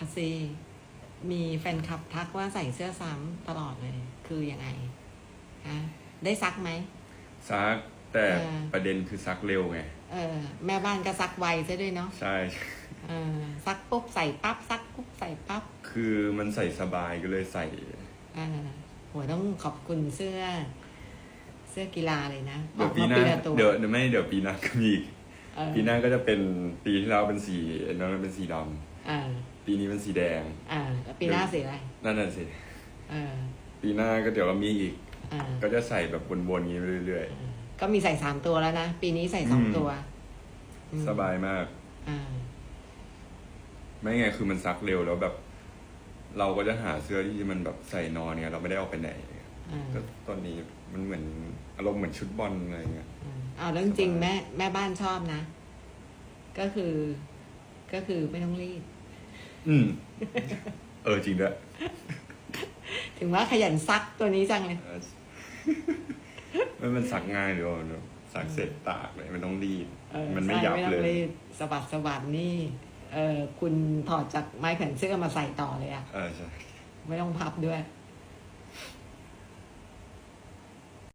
อะซีมีแฟนคลับทักว่าใส่เสื้อซ้ำตลอดเลย คือยังไงฮะได้ซักไหม ซักแต่เออ ประเด็นคือซักเร็วไง เออ แม่บ้านก็ซักไวซะด้วยเนาะใช่ เออซักปุ๊บใส่ปั๊บซักปุ๊บใส่ปั๊บคือมันใส่สบายก็เลยใส่เออโหต้องขอบคุณเสื้อ เสื้อกีฬาเลยนะเดี๋ยวปีหน้าออกมละตัวเดี๋ยวเดี๋ยวไม่เดี๋ยวปีหน้าก็มีอีกเออปีหน้าก็จะเป็นปีที่แล้วเป็นสีนั้นเป็นสีดเออำปีนี้เป็นสีแดงเออแล้วปีหน้าสีอะไรนั่นน่ะสิเออปีหน้าก็เดี๋ยวเรามีอีกเออก็จะใส่แบบวนๆอย่างนี้ไปเรื่อยก็มีใส่สามตัวแล้วนะ ปีนี้ใส่สองอืมตัวอืมๆ สบายมาก อ่า ไม่ไงคือมันซักเร็วแล้วแบบ เราก็จะหาเสื้อที่มันแบบใส่นอนเนี่ยเราไม่ได้เอาไปไหนอ่า ก็ตอนนี้มันเหมือนอารมณ์เหมือนชุดบอลอะไรเงี้ยอ่าเอาเรื่องจริงแม่แม่บ้านชอบนะ ก็คือ ก็คือไม่ต้องรีด อืม เออจริงด้วยถึงว่าขยันซักตัวนี้จังเลย เออไม่มันสักง่ายหรือเปล่าเนอะสักเสร็จตากเลยมันต้องรีด เออมันไม่ใช่ยับไม่ต้เลองยรีดสะบัดสะบัดนี่เออคุณถอดจากไม้แขวนเสื้อมาใส่ต่อเลยอะเออใช่ ไม่ต้องพับด้วย